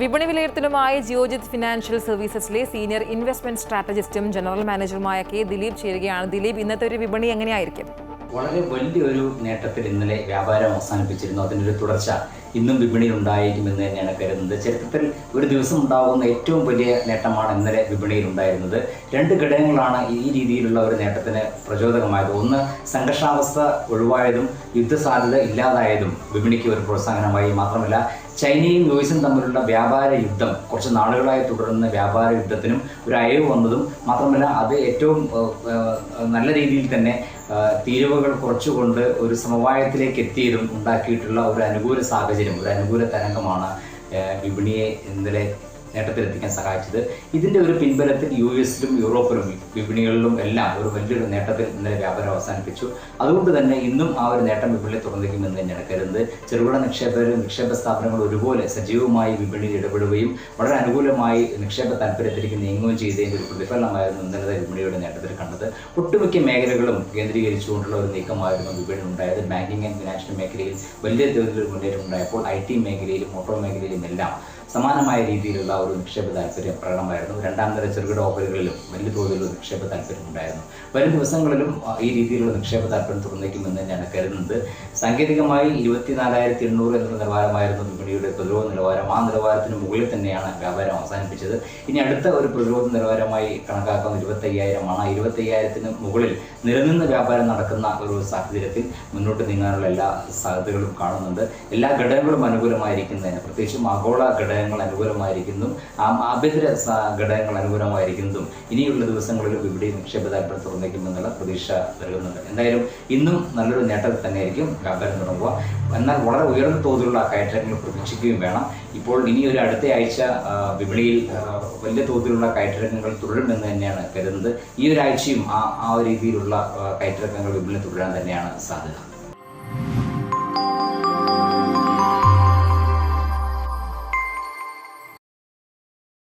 വിപണി വിലയിരുത്തലുമായി ജിയോജിത് ഫിനാൻഷ്യൽ സർവീസസിലെ സീനിയർ ഇൻവെസ്റ്റ്മെന്റ് സ്ട്രാറ്റജിസ്റ്റും ജനറൽ മാനേജറുമായ കെ ദിലീപ് ചേരുകയാണ്. ദിലീപ് ഇന്നത്തെ ഒരു വിപണി എങ്ങനെയായിരിക്കും? വളരെ വലിയൊരു നേട്ടത്തിൽ ഇന്നലെ വ്യാപാരം അവസാനിപ്പിച്ചിരുന്നു. അതിന്റെ ഒരു തുടർച്ച ഇന്നും വിപണിയിൽ ഉണ്ടായിരിക്കുമെന്ന് തന്നെയാണ് കരുതുന്നത്. ചരിത്രത്തിൽ ഒരു ദിവസം ഉണ്ടാകുന്ന ഏറ്റവും വലിയ നേട്ടമാണ് ഇന്നലെ വിപണിയിൽ ഉണ്ടായിരുന്നത് രണ്ട് ഘടകങ്ങളാണ് ഈ രീതിയിലുള്ള ഒരു നേട്ടത്തിന് പ്രചോദകമായത്. ഒന്ന് സംഘർഷാവസ്ഥ ഒഴിവായതും യുദ്ധസാധ്യത ഇല്ലാതായതും വിപണിക്ക് ഒരു പ്രോത്സാഹനമായി മാത്രമല്ല ചൈനയും യു എസും തമ്മിലുള്ള വ്യാപാര യുദ്ധം കുറച്ച് നാളുകളായി തുടരുന്ന വ്യാപാര യുദ്ധത്തിനും ഒരു അയവ് വന്നതും മാത്രമല്ല അത് ഏറ്റവും നല്ല രീതിയിൽ തന്നെ തീരുവകൾ കുറച്ചുകൊണ്ട് ഒരു സമവായത്തിലേക്ക് എത്തിയതും ഉണ്ടാക്കിയിട്ടുള്ള ഒരു അനുകൂല സാഹചര്യം ഒരു അനുകൂല തരംഗമാണ് വിപണിയെ ഇന്നലെ നേട്ടത്തിലെത്തിക്കാൻ സഹായിച്ചത്. ഇതിന്റെ ഒരു പിൻബലത്തിൽ യു എസിലും യൂറോപ്പിലും വിപണികളിലും എല്ലാം ഒരു വലിയൊരു നേട്ടത്തിൽ ഇന്നലെ വ്യാപാരം അവസാനിപ്പിച്ചു. അതുകൊണ്ട് തന്നെ ഇന്നും ആ ഒരു നേട്ടം വിപണിയിൽ തുറന്നിരിക്കുമെന്ന് തന്നെയാണ് കരുതുന്നത്. ചെറുകിട നിക്ഷേപകരും നിക്ഷേപ സ്ഥാപനങ്ങൾ ഒരുപോലെ സജീവമായി വിപണിയിൽ ഇടപെടുകയും വളരെ അനുകൂലമായി നിക്ഷേപ താല്പര്യത്തിലേക്ക് നീങ്ങുകയും ചെയ്തതിന്റെ ഒരു പ്രതിഫലനമായിരുന്നു ഇന്നലത്തെ വിപണിയുടെ നേട്ടത്തിൽ കണ്ടത്. ഒട്ടുമിക്ക മേഖലകളും കേന്ദ്രീകരിച്ചുകൊണ്ടുള്ള ഒരു നീക്കമായിരുന്നു വിപണി ഉണ്ടായത്. ബാങ്കിങ് ആൻഡ് ഫിനാൻഷ്യൽ മേഖലയിൽ വലിയ തോതിൽ മുന്നേറ്റം ഉണ്ടായപ്പോൾ ഐ ടി മേഖലയിലും ഓട്ടോ മേഖലയിലും എല്ലാം സമാനമായ രീതിയിലുള്ള ഒരു നിക്ഷേപ താല്പര്യം പ്രകടമായിരുന്നു. രണ്ടാം തര ചെറുകിട ഓഹരികളിലും വലിയ തോതിലുള്ള നിക്ഷേപ താല്പര്യം ഉണ്ടായിരുന്നു. വരും ദിവസങ്ങളിലും ഈ രീതിയിലുള്ള നിക്ഷേപ താല്പര്യം തുറന്നേക്കുമെന്ന് തന്നെയാണ് കരുതുന്നത് സാങ്കേതികമായി ഇരുപത്തിനാലായിരത്തി എണ്ണൂറ് എന്ന നിലവാരമായിരുന്നു വിപണിയുടെ പ്രതിരോധ നിലവാരം. ആ നിലവാരത്തിന് മുകളിൽ തന്നെയാണ് വ്യാപാരം അവസാനിപ്പിച്ചത്. ഇനി അടുത്ത ഒരു പ്രതിരോധ നിലവാരമായി കണക്കാക്കുന്ന ഇരുപത്തയ്യായിരമാണ്. ഇരുപത്തയ്യായിരത്തിന് മുകളിൽ നിലനിന്ന് വ്യാപാരം നടക്കുന്ന ഒരു സാഹചര്യത്തിൽ മുന്നോട്ട് നീങ്ങാനുള്ള എല്ലാ സാധ്യതകളും കാണുന്നുണ്ട്. എല്ലാ ഘടകങ്ങളും അനുകൂലമായിരിക്കുന്നതിന് പ്രത്യേകിച്ചും ആഗോള ഘടകങ്ങൾ അനുകൂലമായിരിക്കുന്നു. ആ ആഭ്യന്തര ഘടകങ്ങൾ അനുകൂലമായിരിക്കുന്നതും ഇനിയുള്ള ദിവസങ്ങളിൽ ഇവിടെ നിക്ഷേപ താല്പര്യം തുറന്നേക്കുമെന്നുള്ള പ്രതീക്ഷ നൽകുന്നുണ്ട്. എന്തായാലും ഇന്നും നല്ലൊരു നേട്ടത്തിൽ തന്നെയായിരിക്കും വ്യാപാരം തുടങ്ങുക. എന്നാൽ വളരെ ഉയർന്ന തോതിലുള്ള കയറ്റങ്ങൾ പ്രതീക്ഷിക്കുകയും വേണം. ഇപ്പോൾ ഇനി ഒരു അടുത്ത ആഴ്ച വിപണിയിൽ വലിയ തോതിലുള്ള കയറ്റിറക്കങ്ങൾ തുടരുമെന്ന് തന്നെയാണ് കരുതുന്നത്. ഈ ഒരാഴ്ചയും ആ ആ രീതിയിലുള്ള കയറ്റിറക്കങ്ങൾ വിപണിയിൽ തുടരാൻ തന്നെയാണ് സാധ്യത.